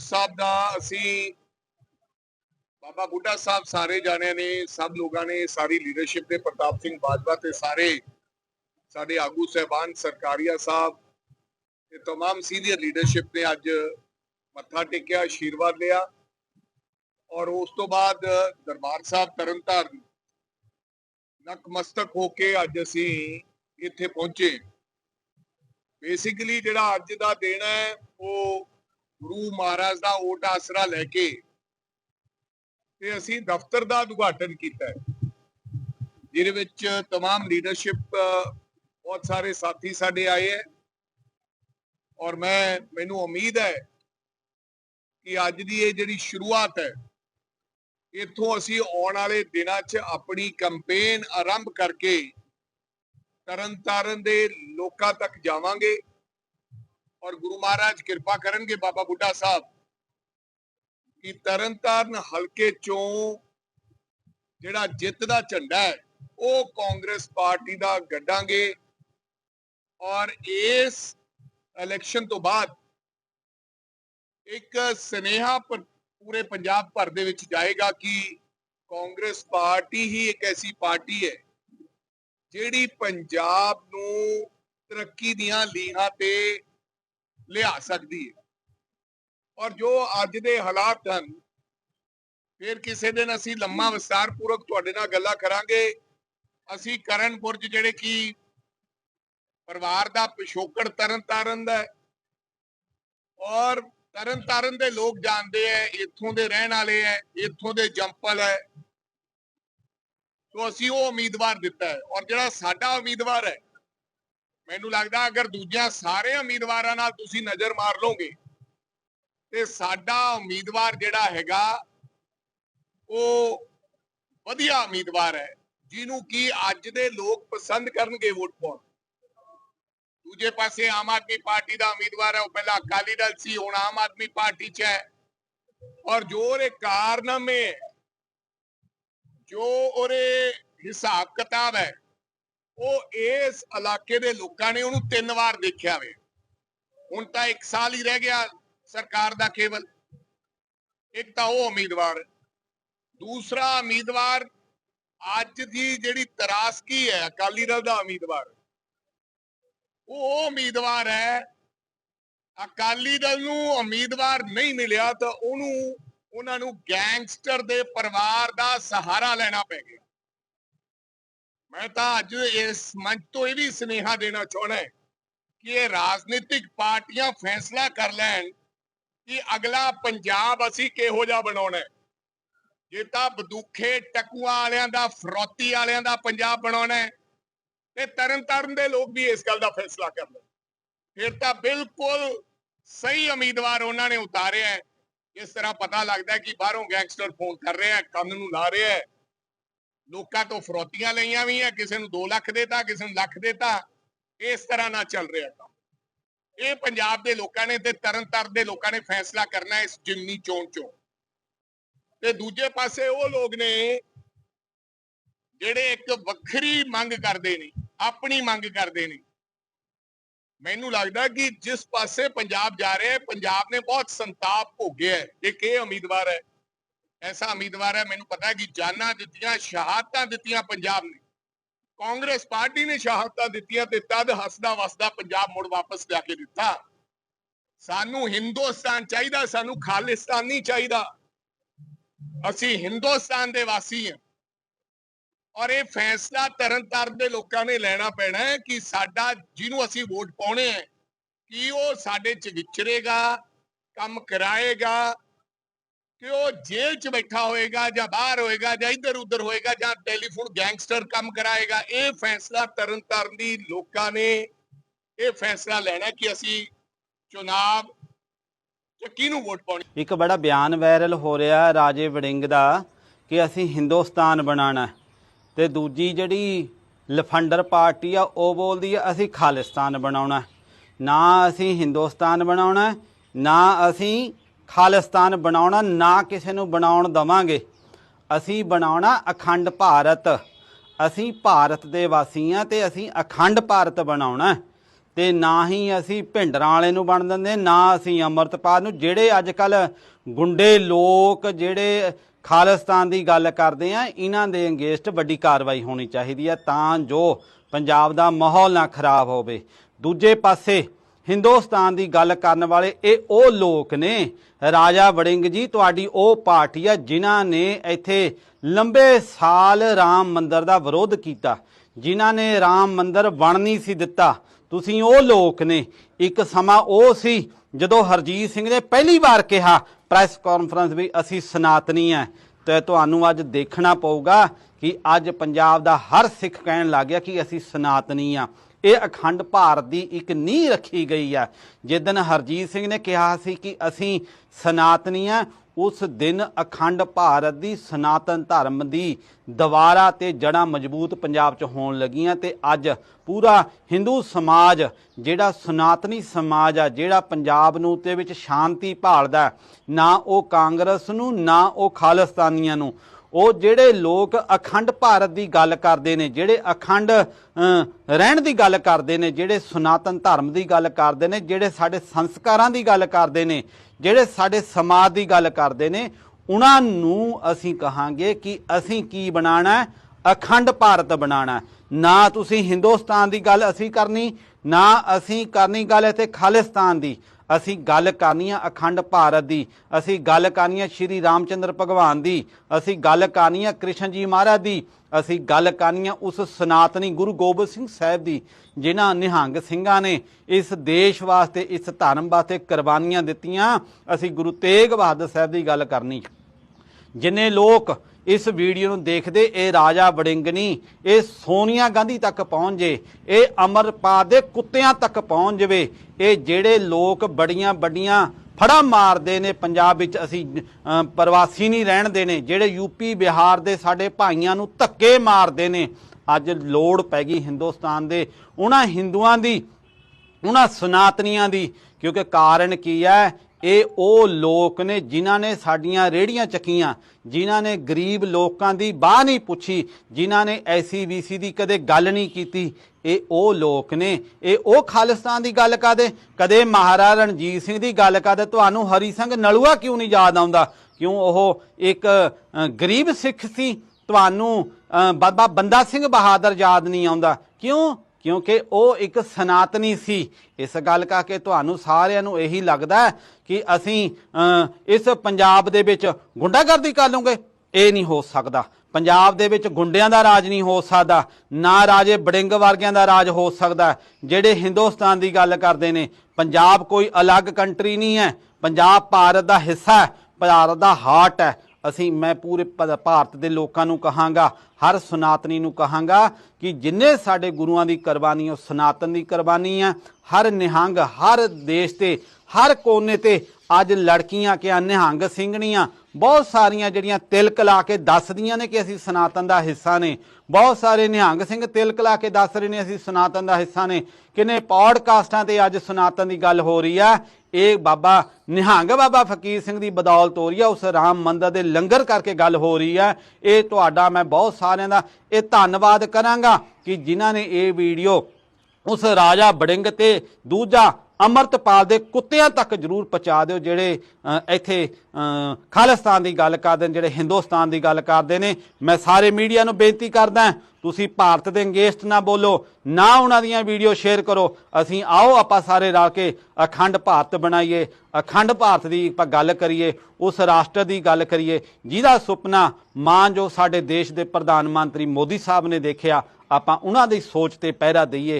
ਸਾਹਿਬ ਦਾ ਅਸੀਂ ਬਾਬਾ ਬੁੱਢਾ ਸਾਹਿਬ ਸਾਰੇ ਜਾਣਿਆਂ ਨੇ ਸਭ ਲੋਕਾਂ ਨੇ ਸਾਰੀ ਲੀਡਰਸ਼ਿਪ ਦੇ ਪ੍ਰਤਾਪ ਸਿੰਘ ਬਾਜਵਾ ਤੇ ਸਾਰੇ ਸਾਡੇ ਆਗੂ ਸਹਿਬਾਨ ਸਰਕਾਰੀਆ ਸਾਹਿਬ ਤੇ तमाम ਸੀਨੀਅਰ ਲੀਡਰਸ਼ਿਪ ਨੇ ਅੱਜ ਮੱਥਾ ਟੇਕਿਆ ਆਸ਼ੀਰਵਾਦ ਲਿਆ ਔਰ ਉਸ ਤੋਂ ਬਾਅਦ ਦਰਬਾਰ ਸਾਹਿਬ ਤਰਨਤਾਰਨ ਨਕਮਸਤਕ ਹੋ ਕੇ ਅੱਜ ਅਸੀਂ ਇੱਥੇ ਪਹੁੰਚੇ ਬੇਸਿਕਲੀ ਜਿਹੜਾ ਅੱਜ ਦਾ ਦਿਨ ਹੈ ਉਹ ਗੁਰੂ ਮਹਾਰਾਜ ਦਾ ਓਟ ਆਸਰਾ ਲੈ ਕੇ ਤੇ ਅਸੀਂ ਦਫ਼ਤਰ ਦਾ ਉਦਘਾਟਨ ਕੀਤਾ ਹੈ ਜਿਹਦੇ ਵਿੱਚ तमाम ਲੀਡਰਸ਼ਿਪ ਬਹੁਤ ਸਾਰੇ ਸਾਥੀ ਸਾਡੇ ਆਏ ਹੈ ਔਰ ਮੈਂ ਮੈਨੂੰ ਉਮੀਦ ਹੈ ਕਿ ਅੱਜ ਦੀ ਇਹ ਜਿਹੜੀ ਸ਼ੁਰੂਆਤ ਹੈ ਇੱਥੋਂ ਅਸੀਂ ਆਉਣ ਵਾਲੇ ਦਿਨਾਂ 'ਚ ਆਪਣੀ ਕੈਂਪੇਨ ਆਰੰਭ ਕਰਕੇ ਤਰਨਤਾਰਨ ਦੇ ਲੋਕਾਂ ਤੱਕ ਜਾਵਾਂਗੇ ਔਰ ਗੁਰੂ ਮਹਾਰਾਜ ਕਿਰਪਾ ਕਰਨਗੇ ਬਾਬਾ ਬੁੱਢਾ ਸਾਹਿਬ ਕਿ ਤਰਨਤਾਰਨ ਹਲਕੇ ਚੋਂ ਜਿਹੜਾ ਜਿੱਤ ਦਾ ਝੰਡਾ ਹੈ, ਉਹ ਕਾਂਗਰਸ ਪਾਰਟੀ ਦਾ ਗੱਡਾਂਗੇ ਔਰ ਇਸ ਇਲੈਕਸ਼ਨ ਤੋਂ ਬਾਅਦ ਇੱਕ ਸਨੇਹਾ ਪੂਰੇ ਪੰਜਾਬ ਭਰ ਦੇ ਵਿੱਚ ਜਾਏਗਾ ਕਿ ਕਾਂਗਰਸ ਪਾਰਟੀ ਹੀ ਇੱਕ ਐਸੀ ਪਾਰਟੀ ਹੈ ਜਿਹੜੀ ਪੰਜਾਬ ਨੂੰ ਤਰੱਕੀ ਦੀਆਂ ਲੀਹਾਂ ਤੇ ਲਿਆ ਸਕਦੀ ਹੈ। ਔਰ ਜੋ ਅੱਜ ਦੇ ਹਾਲਾਤ ਹਨ, ਫਿਰ ਕਿਸੇ ਦਿਨ ਅਸੀਂ ਲੰਮਾ ਵਿਸਤਾਰ ਪੂਰਵਕ ਤੁਹਾਡੇ ਨਾਲ ਗੱਲਾਂ ਕਰਾਂਗੇ। ਅਸੀਂ ਕਰਨਪੁਰ 'ਚ ਜਿਹੜੇ ਕੀ ਪਰਿਵਾਰ ਦਾ ਪਿਛੋਕੜ ਤਰਨ ਤਾਰਨ ਦਾ ਔਰ ਤਰਨ ਤਾਰਨ ਦੇ ਲੋਕ ਜਾਣਦੇ ਐ ਇੱਥੋਂ ਦੇ ਰਹਿਣ ਵਾਲੇ ਐ ਇੱਥੋਂ ਦੇ ਜੰਪਲ ਐ ਸੋ ਅਸੀਂ ਉਹ ਉਮੀਦਵਾਰ ਦਿੱਤਾ ਹੈ। ਔਰ ਜਿਹੜਾ ਸਾਡਾ ਉਮੀਦਵਾਰ ਹੈ ਮੈਨੂੰ ਲੱਗਦਾ ਅਗਰ ਦੂਜਿਆਂ ਸਾਰੇ ਉਮੀਦਵਾਰਾਂ ਨਾਲ ਤੁਸੀਂ ਨਜ਼ਰ ਮਾਰ ਲਓਗੇ ਤੇ ਸਾਡਾ ਉਮੀਦਵਾਰ ਜਿਹੜਾ ਹੈਗਾ ਉਹ ਵਧੀਆ ਉਮੀਦਵਾਰ ਹੈ ਜਿਹਨੂੰ ਕੀ ਅੱਜ ਦੇ ਲੋਕ ਪਸੰਦ ਕਰਨਗੇ ਵੋਟ ਪਾਉਣ। ਦੂਜੇ ਪਾਸੇ ਆਮ ਆਦਮੀ ਪਾਰਟੀ ਦਾ ਉਮੀਦਵਾਰ ਹੈ ਉਹ ਪਹਿਲਾਂ ਅਕਾਲੀ ਦਲ ਸੀ ਹੁਣ ਆਮ ਆਦਮੀ ਪਾਰਟੀ 'ਚ ਹੈ। ਔਰ ਜੋ ਉਹਦੇ ਕਾਰਨਾਮੇ ਹੈ, ਜੋ ਉਹਦੇ ਹਿਸਾਬ ਕਿਤਾਬ ਹੈ ਉਹ ਇਸ ਇਲਾਕੇ ਦੇ ਲੋਕਾਂ ਨੇ ਉਹਨੂੰ ਤਿੰਨ ਵਾਰ ਦੇਖਿਆ ਵੇ। ਹੁਣ ਤਾਂ 1 ਸਾਲ ਹੀ ਰਹਿ ਗਿਆ ਸਰਕਾਰ ਦਾ ਕੇਵਲ। ਇੱਕ ਤਾਂ ਉਹ ਉਮੀਦਵਾਰ। ਦੂਸਰਾ ਉਮੀਦਵਾਰ ਅੱਜ ਦੀ ਜਿਹੜੀ ਤਰਾਸਕੀ ਹੈ, ਅਕਾਲੀ ਦਲ ਦਾ ਉਮੀਦਵਾਰ। ਉਹ ਉਮੀਦਵਾਰ ਹੈ, ਅਕਾਲੀ ਦਲ ਨੂੰ ਉਮੀਦਵਾਰ ਨਹੀਂ ਮਿਲਿਆ ਤਾਂ ਉਹਨੂੰ, ਉਹਨਾਂ ਨੂੰ ਗੈਂਗਸਟਰ ਦੇ ਪਰਿਵਾਰ ਦਾ ਸਹਾਰਾ ਲੈਣਾ ਪੈ ਗਿਆ। ਮੈਂ ਤਾਂ ਅੱਜ ਇਸ ਮੰਚ ਤੋਂ ਇਹ ਵੀ ਸੁਨੇਹਾ ਦੇਣਾ ਚਾਹਣਾ ਹੈ ਕਿ ਇਹ ਰਾਜਨੀਤਿਕ ਪਾਰਟੀਆਂ ਫੈਸਲਾ ਕਰ ਲੈਣ ਕਿ ਅਗਲਾ ਪੰਜਾਬ ਅਸੀਂ ਕਿਹੋ ਜਿਹਾ ਬਣਾਉਣਾ ਹੈ। ਜੇ ਤਾਂ ਬਦੂਖੇ ਟਕੂਆਂ ਵਾਲਿਆਂ ਦਾ, ਫਰੋਤੀ ਵਾਲਿਆਂ ਦਾ ਪੰਜਾਬ ਬਣਾਉਣਾ ਹੈ ਤੇ ਤਰਨ ਤਾਰਨ ਦੇ ਲੋਕ ਵੀ ਇਸ ਗੱਲ ਦਾ ਫੈਸਲਾ ਕਰ ਲੈਣ। ਫਿਰ ਤਾਂ ਬਿਲਕੁਲ ਸਹੀ ਉਮੀਦਵਾਰ ਉਹਨਾਂ ਨੇ ਉਤਾਰਿਆ ਇਸ ਤਰ੍ਹਾਂ ਪਤਾ ਲੱਗਦਾ ਕਿ ਬਾਹਰੋਂ ਗੈਂਗਸਟਰ ਫੋਨ ਕਰ ਰਿਹਾ ਆ ਕੰਨ ਨੂੰ ਲਾ ਰਿਹਾ ਲੋਕਾਂ ਤੋਂ ਫਰੋਤੀਆਂ ਲਈਆਂ ਵੀ ਆ, ਕਿਸੇ ਨੂੰ 2 ਲੱਖ ਦੇਤਾ, ਕਿਸੇ ਨੂੰ ਲੱਖ ਦੇਤਾ, ਇਸ ਤਰ੍ਹਾਂ ਨਾਲ ਚੱਲ ਰਿਹਾ ਕੰਮ। ਇਹ ਪੰਜਾਬ ਦੇ ਲੋਕਾਂ ਨੇ ਤੇ ਤਰਨ ਤਾਰਨ ਦੇ ਲੋਕਾਂ ਨੇ ਫੈਸਲਾ ਕਰਨਾ ਇਸ ਜਿਮਨੀ ਚੋਣ ਚੋਂ। ਤੇ ਦੂਜੇ ਪਾਸੇ ਉਹ ਲੋਕ ਨੇ ਜਿਹੜੇ ਇੱਕ ਵੱਖਰੀ ਮੰਗ ਕਰਦੇ ਨੇ, ਆਪਣੀ ਮੰਗ ਕਰਦੇ ਨੇ। ਮੈਨੂੰ ਲੱਗਦਾ ਕਿ ਜਿਸ ਪਾਸੇ ਪੰਜਾਬ ਜਾ ਰਿਹਾ ਹੈ, ਪੰਜਾਬ ਨੇ ਬਹੁਤ ਸੰਤਾਪ ਭੋਗਿਆ ਹੈ। ਇੱਕ ਇਹ ਉਮੀਦਵਾਰ ਹੈ ਐਸਾ ਉਮੀਦਵਾਰ ਹੈ, ਮੈਨੂੰ ਪਤਾ ਹੈ ਕਿ ਜਾਨਾਂ ਦਿੱਤੀਆਂ, ਸ਼ਹਾਦਤਾਂ ਦਿੱਤੀਆਂ ਪੰਜਾਬ ਨੇ। ਕਾਂਗਰਸ ਪਾਰਟੀ ਨੇ ਸ਼ਹਾਦਤਾਂ ਦਿੱਤੀਆਂ ਤੇ ਤਦ ਹੱਸਦਾ ਵਸਦਾ ਪੰਜਾਬ ਮੁੜ ਵਾਪਸ ਲਿਆ ਕੇ ਦਿੱਤਾ। ਸਾਨੂੰ ਹਿੰਦੁਸਤਾਨ ਚਾਹੀਦਾ, ਸਾਨੂੰ ਖਾਲਿਸਤਾਨ ਨਹੀਂ ਚਾਹੀਦਾ। ਅਸੀਂ ਹਿੰਦੁਸਤਾਨ ਦੇ ਵਾਸੀ ਹਾਂ। ਔਰ ਇਹ ਫੈਸਲਾ ਤਰਨਤਾਰਨ ਦੇ ਲੋਕਾਂ ਨੇ ਲੈਣਾ ਪੈਣਾ ਹੈ ਕਿ ਸਾਡਾ ਜਿਹਨੂੰ ਅਸੀਂ ਵੋਟ ਪਾਉਣੇ ਹੈ, ਕਿ ਉਹ ਸਾਡੇ ਚ ਵਿਚਰੇਗਾ, ਕੰਮ ਕਰਾਏਗਾ ਕਿ ਉਹ ਜੇਲ੍ਹ 'ਚ ਬੈਠਾ ਹੋਏਗਾ ਜਾਂ ਬਾਹਰ ਹੋਏਗਾ ਜਾਂ ਇੱਧਰ ਉੱਧਰ ਹੋਏਗਾ ਜਾਂ ਟੈਲੀਫੋਨ ਗੈਂਗਸਟਰ ਕੰਮ ਕਰਾਏਗਾ, ਇਹ ਫੈਸਲਾ ਤਰਨਤਾਰਨ ਦੀ ਲੋਕਾਂ ਨੇ ਇਹ ਫੈਸਲਾ ਲੈਣਾ ਕਿ ਅਸੀਂ ਚੁਣਾਵ ਚ ਕਿਹਨੂੰ ਵੋਟ ਪਾਉਣੀ? ਇੱਕ ਬੜਾ ਬਿਆਨ ਵਾਇਰਲ ਹੋ ਰਿਹਾ ਰਾਜੇ ਵੜਿੰਗ ਦਾ ਕਿ ਅਸੀਂ ਹਿੰਦੁਸਤਾਨ ਬਣਾਉਣਾ ਤੇ ਦੂਜੀ ਜਿਹੜੀ ਲਫੰਡਰ ਪਾਰਟੀ ਆ, ਉਹ ਬੋਲਦੀ ਆ, ਅਸੀਂ ਖਾਲਿਸਤਾਨ ਬਣਾਉਣਾ ਨਾ ਅਸੀਂ ਹਿੰਦੁਸਤਾਨ ਬਣਾਉਣਾ ਨਾ ਅਸੀਂ ਖਾਲਿਸਤਾਨ ਬਣਾਉਣਾ, ਨਾ ਕਿਸੇ ਨੂੰ ਬਣਾਉਣ ਦਵਾਂਗੇ। ਅਸੀਂ ਬਣਾਉਣਾ ਅਖੰਡ ਭਾਰਤ। ਅਸੀਂ ਭਾਰਤ ਦੇ ਵਾਸੀ ਹਾਂ ਤੇ ਅਸੀਂ ਅਖੰਡ ਭਾਰਤ ਬਣਾਉਣਾ ਹੈ। ਤੇ ਨਾ ਹੀ ਅਸੀਂ ਭਿੰਡਰਾਂ ਵਾਲੇ ਨੂੰ ਬਣ ਦਿੰਦੇ, ਨਾ ਅਸੀਂ ਅੰਮ੍ਰਿਤਪਾਲ ਨੂੰ, ਜਿਹੜੇ ਅੱਜ ਕੱਲ ਗੁੰਡੇ ਲੋਕ, ਜਿਹੜੇ ਖਾਲਿਸਤਾਨ ਦੀ ਗੱਲ ਕਰਦੇ ਆ, ਇਹਨਾਂ ਦੇ ਅੰਗੇਸਟ ਵੱਡੀ ਕਾਰਵਾਈ ਹੋਣੀ ਚਾਹੀਦੀ ਹੈ ਤਾਂ ਜੋ ਪੰਜਾਬ ਦਾ ਮਾਹੌਲ ਨਾ ਖਰਾਬ ਹੋਵੇ। ਦੂਜੇ ਪਾਸੇ ਹਿੰਦੁਸਤਾਨ ਦੀ ਗੱਲ ਕਰਨ ਵਾਲੇ ਇਹ ਉਹ ਲੋਕ ਨੇ, ਰਾਜਾ ਵੜਿੰਗ ਜੀ, ਤੁਹਾਡੀ ਉਹ ਪਾਰਟੀ ਆ ਜਿਨ੍ਹਾਂ ਨੇ ਇੱਥੇ ਲੰਬੇ ਸਾਲ ਰਾਮ ਮੰਦਰ ਦਾ ਵਿਰੋਧ ਕੀਤਾ। ਜਿਨ੍ਹਾਂ ਨੇ ਰਾਮ ਮੰਦਰ ਬਣ ਨਹੀਂ ਸੀ ਦਿੱਤਾ। ਤੁਸੀਂ ਉਹ ਲੋਕ ਨੇ। ਇੱਕ ਸਮਾਂ ਉਹ ਸੀ ਜਦੋਂ ਹਰਜੀਤ ਸਿੰਘ ਨੇ ਪਹਿਲੀ ਵਾਰ ਕਿਹਾ, ਪ੍ਰੈਸ ਕਾਨਫਰੰਸ ਵੀ ਅਸੀਂ ਸਨਾਤਨੀ ਆ ਤੇ ਤੁਹਾਨੂੰ ਅੱਜ ਦੇਖਣਾ ਪਊਗਾ ਕਿ ਅੱਜ ਪੰਜਾਬ ਦਾ ਹਰ ਸਿੱਖ ਕਹਿਣ ਲੱਗ ਗਿਆ ਕਿ ਅਸੀਂ ਸਨਾਤਨੀ ਆ। ਇਹ ਅਖੰਡ ਭਾਰਤ ਦੀ ਇੱਕ ਨੀਂਹ ਰੱਖੀ ਗਈ ਆ ਜਿੱਦਨ ਹਰਜੀਤ ਸਿੰਘ ਨੇ ਕਿਹਾ ਸੀ ਕਿ ਅਸੀਂ ਸਨਾਤਨੀ ਆ ਉਸ ਦਿਨ ਅਖੰਡ ਭਾਰਤ ਦੀ ਸਨਾਤਨ ਧਰਮ ਦੀ ਦੁਬਾਰਾ ਤੇ ਜੜਾਂ ਮਜ਼ਬੂਤ ਪੰਜਾਬ 'ਚ ਹੋਣ ਲੱਗੀਆਂ ਤੇ ਅੱਜ ਪੂਰਾ ਹਿੰਦੂ ਸਮਾਜ, ਜਿਹੜਾ ਸਨਾਤਨੀ ਸਮਾਜ ਆ, ਜਿਹੜਾ ਪੰਜਾਬ ਨੂੰ ਤੇ ਵਿੱਚ ਸ਼ਾਂਤੀ ਭਾਲਦਾ, ਨਾ ਉਹ ਕਾਂਗਰਸ ਨੂੰ, ਨਾ ਉਹ ਖਾਲਿਸਤਾਨੀਆਂ ਨੂੰ। ਉਹ ਜਿਹੜੇ ਲੋਕ ਅਖੰਡ ਭਾਰਤ ਦੀ ਗੱਲ ਕਰਦੇ ਨੇ, ਜਿਹੜੇ ਅਖੰਡ ਰਹਿਣ ਦੀ ਗੱਲ ਕਰਦੇ ਨੇ, ਜਿਹੜੇ ਸਨਾਤਨ ਧਰਮ ਦੀ ਗੱਲ ਕਰਦੇ ਨੇ, ਜਿਹੜੇ ਸਾਡੇ ਸੰਸਕਾਰਾਂ ਦੀ ਗੱਲ ਕਰਦੇ ਨੇ, ਜਿਹੜੇ ਸਾਡੇ ਸਮਾਜ ਦੀ ਗੱਲ ਕਰਦੇ ਨੇ, ਉਹਨਾਂ ਨੂੰ ਅਸੀਂ ਕਹਾਂਗੇ ਕਿ ਅਸੀਂ ਕੀ ਬਣਾਣਾ ਅਖੰਡ ਭਾਰਤ ਬਣਾਣਾ ਨਾ ਤੁਸੀਂ ਹਿੰਦੁਸਤਾਨ ਦੀ ਗੱਲ ਅਸੀਂ ਕਰਨੀ, ਨਾ ਅਸੀਂ ਕਰਨੀ ਗੱਲ ਇੱਥੇ ਖਾਲਿਸਤਾਨ ਦੀ। ਅਸੀਂ ਗੱਲ ਕਰਨੀ ਆ ਅਖੰਡ ਭਾਰਤ ਦੀ। ਅਸੀਂ ਗੱਲ ਕਰਨੀ ਆ ਸ਼੍ਰੀ ਰਾਮਚੰਦਰ ਭਗਵਾਨ ਦੀ। ਅਸੀਂ ਗੱਲ ਕਰਨੀ ਆ ਕ੍ਰਿਸ਼ਨ ਜੀ ਮਹਾਰਾਜ ਦੀ। ਅਸੀਂ ਗੱਲ ਕਰਨੀ ਆ ਉਸ ਸਨਾਤਨੀ ਗੁਰੂ ਗੋਬਿੰਦ ਸਿੰਘ ਸਾਹਿਬ ਦੀ, ਜਿਨ੍ਹਾਂ ਨਿਹੰਗ ਸਿੰਘਾਂ ਨੇ ਇਸ ਦੇਸ਼ ਵਾਸਤੇ, ਇਸ ਧਰਮ ਵਾਸਤੇ ਕੁਰਬਾਨੀਆਂ ਦਿੱਤੀਆਂ। ਅਸੀਂ ਗੁਰੂ ਤੇਗ ਬਹਾਦਰ ਸਾਹਿਬ ਦੀ ਗੱਲ ਕਰਨੀ ਜਿੰਨੇ ਲੋਕ ਇਸ ਵੀਡੀਓ ਨੂੰ ਦੇਖਦੇ ਇਹ ਰਾਜਾ ਵੜਿੰਗਨੀ, ਇਹ ਸੋਨੀਆ ਗਾਂਧੀ ਤੱਕ ਪਹੁੰਚ ਜੇ, ਇਹ ਅਮਰਪਾਲ ਦੇ ਕੁੱਤਿਆਂ ਤੱਕ ਪਹੁੰਚ ਜਵੇ, ਇਹ ਜਿਹੜੇ ਲੋਕ ਬੜੀਆਂ ਵੱਡੀਆਂ ਫੜਾ ਮਾਰਦੇ ਨੇ ਪੰਜਾਬ ਵਿੱਚ, ਅਸੀਂ ਪ੍ਰਵਾਸੀ ਨਹੀਂ ਰਹਿਣ ਦੇ ਨੇ ਜਿਹੜੇ ਯੂਪੀ ਬਿਹਾਰ ਦੇ ਸਾਡੇ ਭਾਈਆਂ ਨੂੰ ਧੱਕੇ ਮਾਰਦੇ ਨੇ, ਅੱਜ ਲੋੜ ਪੈ ਗਈ ਹਿੰਦੁਸਤਾਨ ਦੇ, ਉਹਨਾਂ ਹਿੰਦੂਆਂ ਦੀ, ਉਹਨਾਂ ਸਨਾਤਨੀਆਂ ਦੀ, ਕਿਉਂਕਿ ਕਾਰਨ ਕੀ ਹੈ? ਇਹ ਉਹ ਲੋਕ ਨੇ ਜਿਨ੍ਹਾਂ ਨੇ ਸਾਡੀਆਂ ਰੇੜੀਆਂ ਚੱਕੀਆਂ, ਜਿਨ੍ਹਾਂ ਨੇ ਗਰੀਬ ਲੋਕਾਂ ਦੀ ਬਾਹ ਨਹੀਂ ਪੁੱਛੀ, ਜਿਨ੍ਹਾਂ ਨੇ ਐਸਸੀਬੀਸੀ ਦੀ ਕਦੇ ਗੱਲ ਨਹੀਂ ਕੀਤੀ। ਇਹ ਉਹ ਲੋਕ ਨੇ। ਇਹ ਉਹ ਖਾਲਿਸਤਾਨ ਦੀ ਗੱਲ ਕਰਦੇ ਕਦੇ ਮਹਾਰਾਜਾ ਰਣਜੀਤ ਸਿੰਘ ਦੀ ਗੱਲ ਕਰਦੇ ਤੁਹਾਨੂੰ ਹਰੀ ਸਿੰਘ ਨਲੂਆ ਕਿਉਂ ਨਹੀਂ ਯਾਦ ਆਉਂਦਾ? ਕਿਉਂ ਉਹ ਇੱਕ ਗਰੀਬ ਸਿੱਖ ਸੀ? ਤੁਹਾਨੂੰ ਬਾਬਾ ਬੰਦਾ ਸਿੰਘ ਬਹਾਦਰ ਯਾਦ ਨਹੀਂ ਆਉਂਦਾ? ਕਿਉਂ? ਕਿਉਂਕਿ ਉਹ ਇੱਕ ਸਨਾਤਨੀ ਸੀ। ਇਸ ਗੱਲ ਕਰਕੇ ਤੁਹਾਨੂੰ ਸਾਰਿਆਂ ਨੂੰ ਇਹੀ ਲੱਗਦਾ ਕਿ ਅਸੀਂ ਇਸ ਪੰਜਾਬ ਦੇ ਵਿੱਚ ਗੁੰਡਾਗਰਦੀ ਕਰ ਲਵਾਂਗੇ। ਇਹ ਨਹੀਂ ਹੋ ਸਕਦਾ। ਪੰਜਾਬ ਦੇ ਵਿੱਚ ਗੁੰਡਿਆਂ ਦਾ ਰਾਜ ਨਹੀਂ ਹੋ ਸਕਦਾ। ਨਾ ਰਾਜੇ ਬੜਿੰਗ ਵਰਗਿਆਂ ਦਾ ਰਾਜ ਹੋ ਸਕਦਾ ਜਿਹੜੇ ਹਿੰਦੁਸਤਾਨ ਦੀ ਗੱਲ ਕਰਦੇ ਨੇ, ਪੰਜਾਬ ਕੋਈ ਅਲੱਗ ਕੰਟਰੀ ਨਹੀਂ ਹੈ। ਪੰਜਾਬ ਭਾਰਤ ਦਾ ਹਿੱਸਾ ਹੈ, ਭਾਰਤ ਦਾ ਹਾਰਟ ਹੈ। ਅਸੀਂ ਮੈਂ ਪੂਰੇ ਭ- ਭਾਰਤ ਦੇ ਲੋਕਾਂ ਨੂੰ ਕਹਾਂਗਾ, ਹਰ ਸਨਾਤਨੀ ਨੂੰ ਕਹਾਂਗਾ ਕਿ ਜਿੰਨੇ ਸਾਡੇ ਗੁਰੂਆਂ ਦੀ ਕੁਰਬਾਨੀ, ਉਹ ਸਨਾਤਨ ਦੀ ਕੁਰਬਾਨੀ ਹੈ ਹਰ ਨਿਹੰਗ, ਹਰ ਦੇਸ਼ ਤੇ, ਹਰ ਕੋਨੇ ਤੇ ਅੱਜ ਲੜਕੀਆਂ ਕਿ ਨਿਹੰਗ ਸਿੰਘਣੀਆਂ ਬਹੁਤ ਸਾਰੀਆਂ ਜਿਹੜੀਆਂ ਤਿਲਕ ਲਾ ਕੇ ਦੱਸਦੀਆਂ ਨੇ ਕਿ ਅਸੀਂ ਸਨਾਤਨ ਦਾ ਹਿੱਸਾ ਨੇ। ਬਹੁਤ ਸਾਰੇ ਨਿਹੰਗ ਸਿੰਘ ਤਿਲਕ ਲਾ ਕੇ ਦੱਸ ਰਹੇ ਨੇ ਅਸੀਂ ਸਨਾਤਨ ਦਾ ਹਿੱਸਾ ਨੇ। ਕਿਨੇ ਪੌਡਕਾਸਟਾਂ ਤੇ ਅੱਜ ਸਨਾਤਨ ਦੀ ਗੱਲ ਹੋ ਰਹੀ ਆ। ਇਹ ਬਾਬਾ ਨਿਹੰਗ ਬਾਬਾ ਫਕੀਰ ਸਿੰਘ ਦੀ ਬਦੌਲਤ ਹੋ ਰਹੀ ਆ। ਉਸ ਰਾਮ ਮੰਦਰ ਦੇ ਲੰਗਰ ਕਰਕੇ ਗੱਲ ਹੋ ਰਹੀ ਆ। ਇਹ ਤੁਹਾਡਾ ਮੈਂ ਬਹੁਤ ਸਾਰਿਆਂ ਦਾ ਇਹ ਧੰਨਵਾਦ ਕਰਾਂਗਾ ਕਿ ਜਿਨ੍ਹਾਂ ਨੇ ਇਹ ਵੀਡੀਓ ਉਸ ਰਾਜਾ ਬੜਿੰਗ ਤੇ ਦੂਜਾ ਅਮਰਤਪਾਲ ਦੇ ਕੁੱਤਿਆਂ ਤੱਕ ਜਰੂਰ ਪਹੁੰਚਾ ਦਿਓ, ਜਿਹੜੇ ਇੱਥੇ ਖਾਲਿਸਤਾਨ ਦੀ ਗੱਲ ਕਰਦੇ ਨੇ, ਜਿਹੜੇ ਹਿੰਦੁਸਤਾਨ ਦੀ ਗੱਲ ਕਰਦੇ ਨੇ। ਮੈਂ ਸਾਰੇ ਮੀਡੀਆ ਨੂੰ ਬੇਨਤੀ ਕਰਦਾ ਤੁਸੀਂ ਭਾਰਤ ਦੇ ਅੰਗੇਸਟ ਨਾ ਬੋਲੋ, ਨਾ ਉਹਨਾਂ ਦੀਆਂ ਵੀਡੀਓ ਸ਼ੇਅਰ ਕਰੋ। ਅਸੀਂ ਆਓ, ਆਪਾਂ ਸਾਰੇ ਰਲ ਕੇ ਅਖੰਡ ਭਾਰਤ ਬਣਾਈਏ। ਅਖੰਡ ਭਾਰਤ ਦੀ ਆਪਾਂ ਗੱਲ ਕਰੀਏ, ਉਸ ਰਾਸ਼ਟਰ ਦੀ ਗੱਲ ਕਰੀਏ, ਜਿਹਦਾ ਸੁਪਨਾ ਮਾਂ ਜੋ ਸਾਡੇ ਦੇਸ਼ ਦੇ ਪ੍ਰਧਾਨ ਮੰਤਰੀ ਮੋਦੀ ਸਾਹਿਬ ਨੇ ਦੇਖਿਆ, ਆਪਾਂ ਉਹਨਾਂ ਦੀ ਸੋਚ ਤੇ ਪਹਿਰਾ ਦਈਏ।